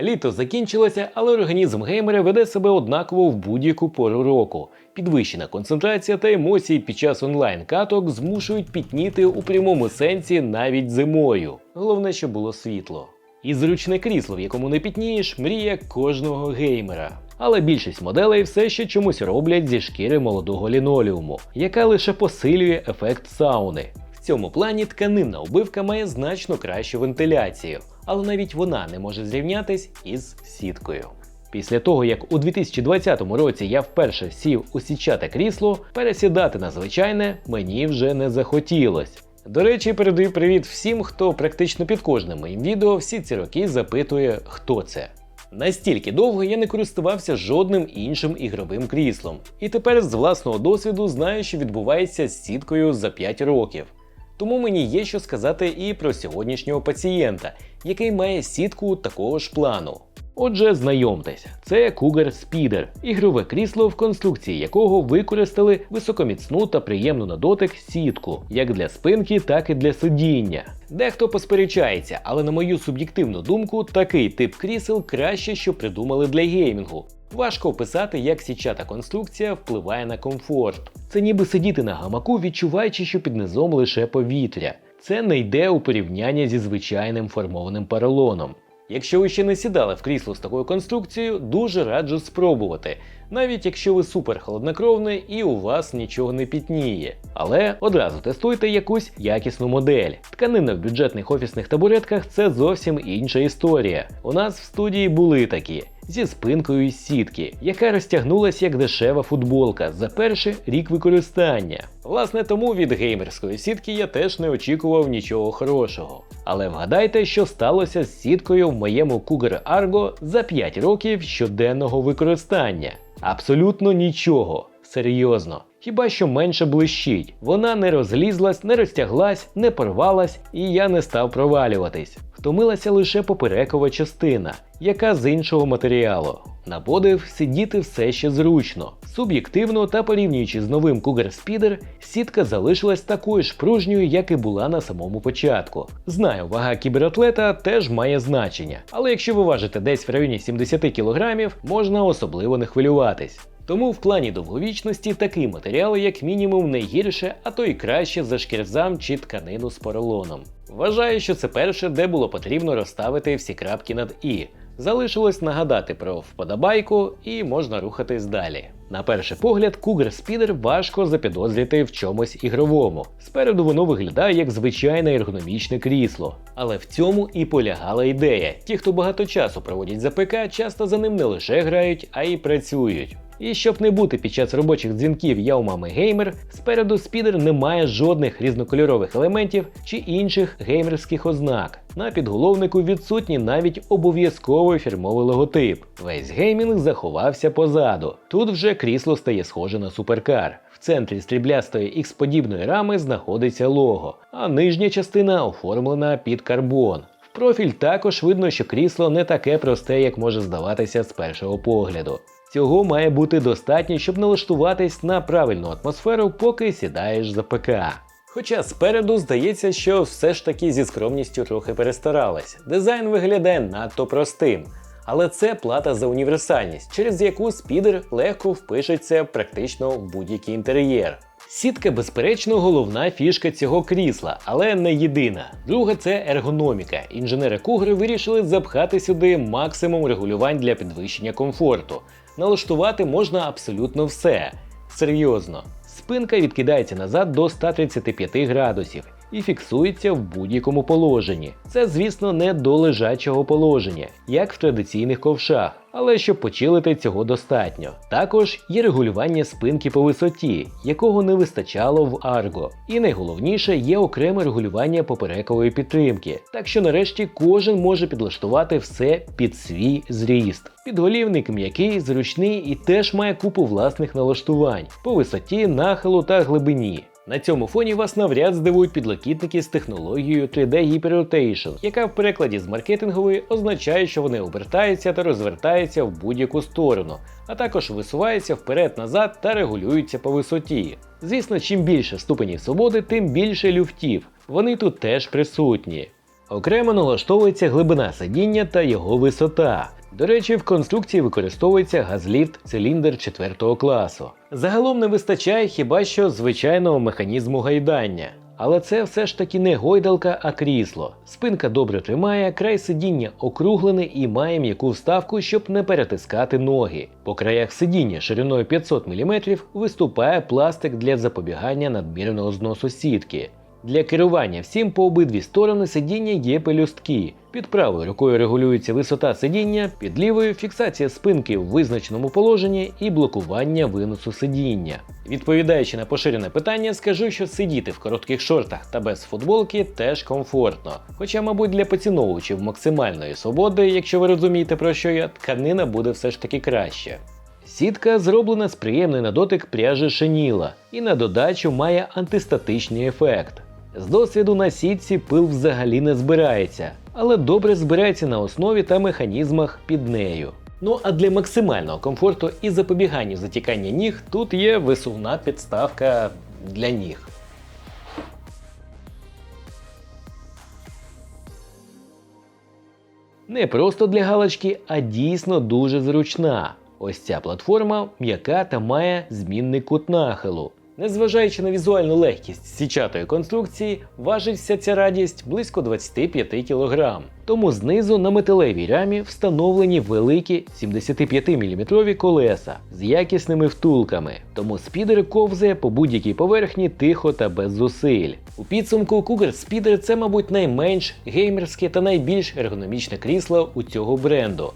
Літо закінчилося, але організм геймера веде себе однаково в будь-яку пору року. Підвищена концентрація та емоції під час онлайн-каток змушують пітніти у прямому сенсі навіть зимою. Головне, щоб було світло. І зручне крісло, в якому не пітнієш, мрія кожного геймера. Але більшість моделей все ще чомусь роблять зі шкіри молодого лінолеуму, яка лише посилює ефект сауни. Цьому плані тканинна обивка має значно кращу вентиляцію, але навіть вона не може зрівнятись із сіткою. Після того, як у 2020 році я вперше сів у січате крісло, пересідати на звичайне мені вже не захотілось. До речі, передаю привіт всім, хто практично під кожним моїм відео всі ці роки запитує, хто це. Настільки довго я не користувався жодним іншим ігровим кріслом, і тепер з власного досвіду знаю, що відбувається з сіткою за 5 років. Тому мені є що сказати і про сьогоднішнього пацієнта, який має сітку такого ж плану. Отже, знайомтесь, це Cougar Speeder, ігрове крісло, в конструкції якого використали високоміцну та приємну на дотик сітку, як для спинки, так і для сидіння. Дехто посперечається, але на мою суб'єктивну думку, такий тип крісел краще, що придумали для геймінгу. Важко описати, як січата конструкція впливає на комфорт. Це ніби сидіти на гамаку, відчуваючи, що під низом лише повітря. Це не йде у порівняння зі звичайним формованим поролоном. Якщо ви ще не сідали в крісло з такою конструкцією, дуже раджу спробувати, навіть якщо ви супер холоднокровний і у вас нічого не пітніє. Але одразу тестуйте якусь якісну модель. Тканина в бюджетних офісних табуретках це зовсім інша історія. У нас в студії були такі. Зі спинкою із сітки, яка розтягнулася як дешева футболка за перший рік використання. Власне, тому від геймерської сітки я теж не очікував нічого хорошого. Але вгадайте, що сталося з сіткою в моєму Cougar Argo за 5 років щоденного використання. Абсолютно нічого. Серйозно. Хіба що менше блищить. Вона не розлізлась, не розтяглась, не порвалась, і я не став провалюватись. Втомилася лише поперекова частина, яка з іншого матеріалу. На подив сидіти все ще зручно. Суб'єктивно та порівнюючи з новим Cougar Speeder, сітка залишилась такою ж пружньою, як і була на самому початку. Знаю, вага кібератлета теж має значення, але якщо ви важите десь в районі 70 кг, можна особливо не хвилюватись. Тому в плані довговічності такий матеріал, як мінімум, не гірше, а то й краще за шкірзам чи тканину з поролоном. Вважаю, що це перше, де було потрібно розставити всі крапки над і. Залишилось нагадати про вподобайку і можна рухатись далі. На перший погляд, Cougar Speeder важко запідозрити в чомусь ігровому. Спереду воно виглядає як звичайне ергономічне крісло. Але в цьому і полягала ідея. Ті, хто багато часу проводять за ПК, часто за ним не лише грають, а й працюють. І щоб не бути під час робочих дзвінків я у мами геймер, спереду спідер не має жодних різнокольорових елементів чи інших геймерських ознак. На підголовнику відсутній навіть обов'язковий фірмовий логотип. Весь геймінг заховався позаду. Тут вже крісло стає схоже на суперкар. В центрі стріблястої X-подібної рами знаходиться лого, а нижня частина оформлена під карбон. В профіль також видно, що крісло не таке просте, як може здаватися з першого погляду. Цього має бути достатньо, щоб налаштуватись на правильну атмосферу, поки сідаєш за ПК. Хоча спереду здається, що все ж таки зі скромністю трохи перестаралась. Дизайн виглядає надто простим. Але це плата за універсальність, через яку спідер легко впишеться практично в будь-який інтер'єр. Сітка, безперечно, головна фішка цього крісла, але не єдина. Друга це ергономіка. Інженери Cougar вирішили запхати сюди максимум регулювань для підвищення комфорту. Налаштувати можна абсолютно все. Серйозно. Спинка відкидається назад до 135 градусів і фіксується в будь-якому положенні. Це, звісно, не до лежачого положення, як в традиційних ковшах, але щоб почилити цього достатньо. Також є регулювання спинки по висоті, якого не вистачало в Argo. І найголовніше є окреме регулювання поперекової підтримки. Так що нарешті кожен може підлаштувати все під свій зріст. Підголівник м'який, зручний і теж має купу власних налаштувань по висоті, нахилу та глибині. На цьому фоні вас навряд здивують підлокітники з технологією 3D Hyper Rotation, яка в перекладі з маркетингової означає, що вони обертаються та розвертаються в будь-яку сторону, а також висуваються вперед-назад та регулюються по висоті. Звісно, чим більше ступенів свободи, тим більше люфтів. Вони тут теж присутні. Окремо налаштовується глибина сидіння та його висота. До речі, в конструкції використовується газліфт циліндр 4 класу. Загалом не вистачає хіба що звичайного механізму гайдання. Але це все ж таки не гойдалка, а крісло. Спинка добре тримає, край сидіння округлений і має м'яку вставку, щоб не перетискати ноги. По краях сидіння шириною 500 мм виступає пластик для запобігання надмірного зносу сітки. Для керування всім по обидві сторони сидіння є пелюстки. Під правою рукою регулюється висота сидіння, під лівою фіксація спинки в визначеному положенні і блокування виносу сидіння. Відповідаючи на поширене питання, скажу, що сидіти в коротких шортах та без футболки теж комфортно. Хоча, мабуть, для поціновувачів максимальної свободи, якщо ви розумієте про що я, тканина буде все ж таки краще. Сітка зроблена з приємний на дотик пряжі шеніла і на додачу має антистатичний ефект. З досвіду на сітці пил взагалі не збирається, але добре збирається на основі та механізмах під нею. Ну а для максимального комфорту і запобігання затікання ніг тут є висувна підставка для ніг. Не просто для галочки, а дійсно дуже зручна. Ось ця платформа м'яка та має змінний кут нахилу. Незважаючи на візуальну легкість січатої конструкції, важить вся ця радість близько 25 кг. Тому знизу на металевій рамі встановлені великі 75-мм колеса з якісними втулками, тому спідер ковзає по будь-якій поверхні тихо та без зусиль. У підсумку Cougar Speeder це, мабуть, найменш геймерське та найбільш ергономічне крісло у цього бренду.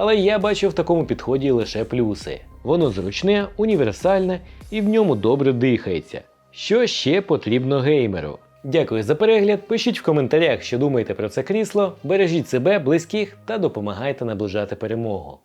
Але я бачу в такому підході лише плюси. Воно зручне, універсальне і в ньому добре дихається. Що ще потрібно геймеру? Дякую за перегляд. Пишіть в коментарях, що думаєте про це крісло, бережіть себе, близьких та допомагайте наближати перемогу.